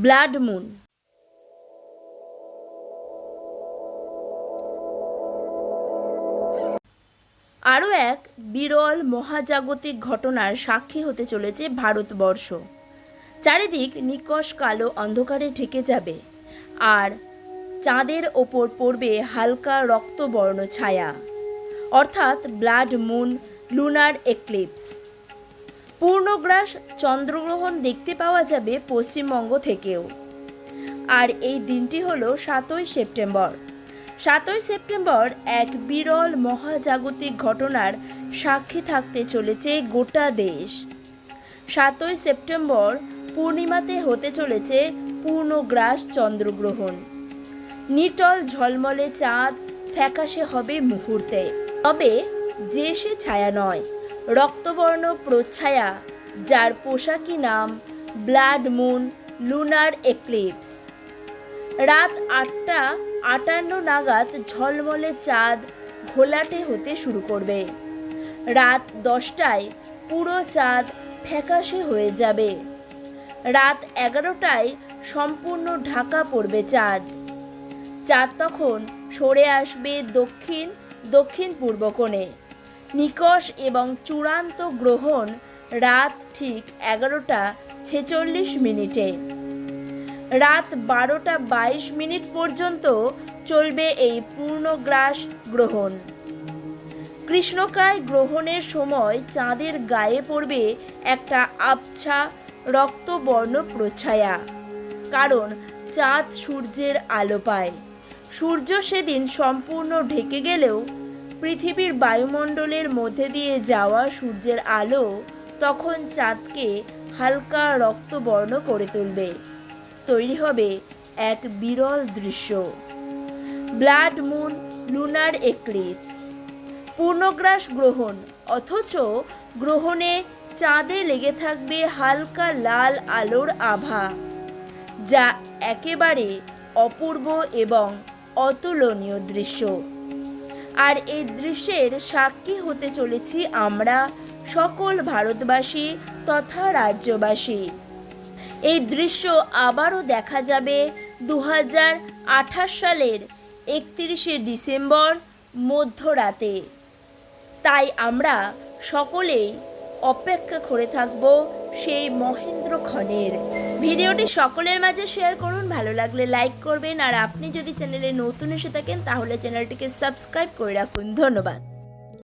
Blood moon. আরও এক বিরল মহাজাগতিক ঘটনার সাক্ষী হতে চলেছে ভারতবর্ষ। চারিদিক নিকষ কালো অন্ধকারে ঢেকে যাবে, আর চাঁদের ওপর পড়বে হালকা রক্তবর্ণ ছায়া। অর্থাৎ ব্লাড মুন, লুনার এক্লিপস। পূর্ণগ্রাস চন্দ্রগ্রহণ দেখতে পাওয়া যাবে পশ্চিমবঙ্গ থেকেও। আর এই দিনটি হলো সাতই সেপ্টেম্বর। সাতই সেপ্টেম্বর এক বিরল মহাজাগতিক ঘটনার সাক্ষী থাকতে চলেছে গোটা দেশ। সাতই সেপ্টেম্বর পূর্ণিমাতে হতে চলেছে পূর্ণগ্রাস চন্দ্রগ্রহণ। নিটল ঝলমলে চাঁদ ফ্যাকাশে হবে মুহূর্তে। তবে যে সে ছায়া নয় রক্তবর্ণ প্রচ্ছায়া, যার পোশাকি নাম ব্লাড মুন লুনার এক্লিপস। রাত আটটা আটান্ন নাগাদ ঝলমলে চাঁদ ঘোলাটে হতে শুরু করবে। রাত দশটায় পুরো চাঁদ ফ্যাকাশে হয়ে যাবে। রাত এগারোটায় সম্পূর্ণ ঢাকা পড়বে চাঁদ। চাঁদ তখন সরে আসবে দক্ষিণ দক্ষিণ পূর্ব কোণে। নিকষ এবং চূড়ান্ত গ্রহণ রাত ঠিক এগারোটা ছেচল্লিশ মিনিটে। রাত বারোটা বাইশ মিনিট পর্যন্ত চলবে এই পূর্ণগ্রাস গ্রহণ। কৃষ্ণকায় গ্রহণের সময় চাঁদের গায়ে পড়বে একটা আবছা রক্তবর্ণ প্রছায়া, কারণ চাঁদ সূর্যের আলো পায়। সূর্য সেদিন সম্পূর্ণ ঢেকে গেলেও পৃথিবীর বায়ুমণ্ডলের মধ্যে দিয়ে যাওয়া সূর্যের আলো তখন চাঁদকে হালকা রক্তবর্ণ করে তুলবে। তৈরি হবে এক বিরল দৃশ্য। Blood moon, lunar eclipse. পূর্ণগ্রাস গ্রহণ, অথচ গ্রহণে চাঁদে লেগে থাকবে হালকা লাল আলোর আভা, যা একেবারে অপূর্ব এবং অতুলনীয় দৃশ্য। আর এই দৃশ্যের সাক্ষী হতে চলেছি আমরা সকল ভারতবাসী তথা রাজ্যবাসী। এই দৃশ্য আবারও দেখা যাবে দু হাজার আঠাশ সালের একত্রিশে ডিসেম্বর মধ্যরাতে। তাই আমরা সকলেই অপেক্ষা করে থাকব সেই মহেন্দ্র খনের। ভিডিওটি সকলের মাঝে শেয়ার করুন, ভালো লাগলে লাইক করবেন, আর আপনি যদি চ্যানেলে নতুন এসে থাকেন, তাহলে চ্যানেলটিকে সাবস্ক্রাইব করে রাখুন। ধন্যবাদ।